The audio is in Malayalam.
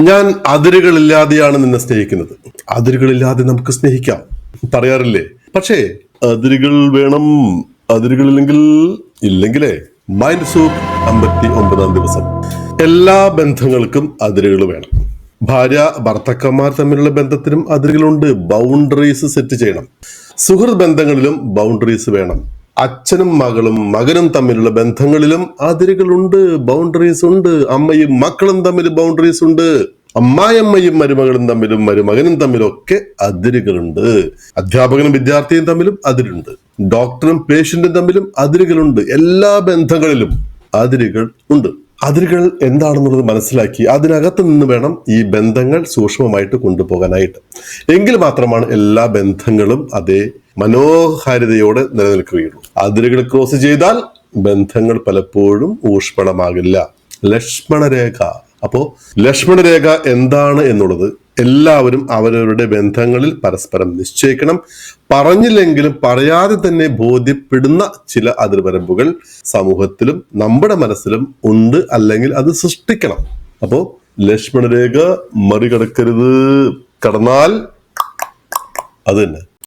ഞാൻ അതിരുകളില്ലാതെയാണ് നിന്നെ സ്നേഹിക്കുന്നത്. അതിരുകളില്ലാതെ നമുക്ക് സ്നേഹിക്കാം. പറയാറില്ലേ? പക്ഷേ അതിരുകൾ വേണം അതിരുകളില്ലെങ്കിൽ ഇല്ലെങ്കിലേ. മൈൻഡ് സൂപ്പ് അമ്പത്തി ഒമ്പതാം ദിവസം. എല്ലാ ബന്ധങ്ങൾക്കും അതിരുകൾ വേണം. ഭാര്യ ഭർത്തക്കന്മാർ തമ്മിലുള്ള ബന്ധത്തിനും അതിരുകളുണ്ട്. ബൗണ്ടറീസ് സെറ്റ് ചെയ്യണം. സുഹൃത് ബന്ധങ്ങളിലും ബൗണ്ടറീസ് വേണം. അച്ഛനും മകളും മകനും തമ്മിലുള്ള ബന്ധങ്ങളിലും അതിരുകളുണ്ട് ബൗണ്ടറീസ് ഉണ്ട്. അമ്മയും മക്കളും തമ്മിൽ ബൗണ്ടറീസ് ഉണ്ട്. അമ്മായിയമ്മയും മരുമകളും തമ്മിലും മരുമകനും തമ്മിലൊക്കെ അതിരുകളുണ്ട്. അധ്യാപകനും വിദ്യാർത്ഥിയും തമ്മിലും അതിരുണ്ട്. ഡോക്ടറും പേഷ്യന്റും തമ്മിലും അതിരുകളുണ്ട്. എല്ലാ ബന്ധങ്ങളിലും അതിരുകൾ ഉണ്ട്. അതിരുകൾ എന്താണെന്നുള്ളത് മനസ്സിലാക്കി അതിനകത്ത് നിന്ന് വേണം ഈ ബന്ധങ്ങൾ സൂക്ഷ്മമായിട്ട് കൊണ്ടുപോകാനായിട്ട്. എങ്കിൽ മാത്രമാണ് എല്ലാ ബന്ധങ്ങളും അതേ മനോഹാരിതയോടെ നിലനിൽക്കുകയുള്ളൂ. അതിരുകൾ ക്രോസ് ചെയ്താൽ ബന്ധങ്ങൾ പലപ്പോഴും ഊഷ്മളമാകില്ല. ലക്ഷ്മണരേഖ. അപ്പോ ലക്ഷ്മണരേഖ എന്താണ് എന്നുള്ളത് എല്ലാവരും അവരവരുടെ ബന്ധങ്ങളിൽ പരസ്പരം നിശ്ചയിക്കണം. പറഞ്ഞില്ലെങ്കിലും പറയാതെ തന്നെ ബോധ്യപ്പെടുന്ന ചില അതിർവരമ്പുകൾ സമൂഹത്തിലും നമ്മുടെ മനസ്സിലും ഉണ്ട് അല്ലെങ്കിൽ അത് സൃഷ്ടിക്കണം. അപ്പോ ലക്ഷ്മണരേഖ മറികടക്കരുത്. കടന്നാൽ അത് തന്നെ.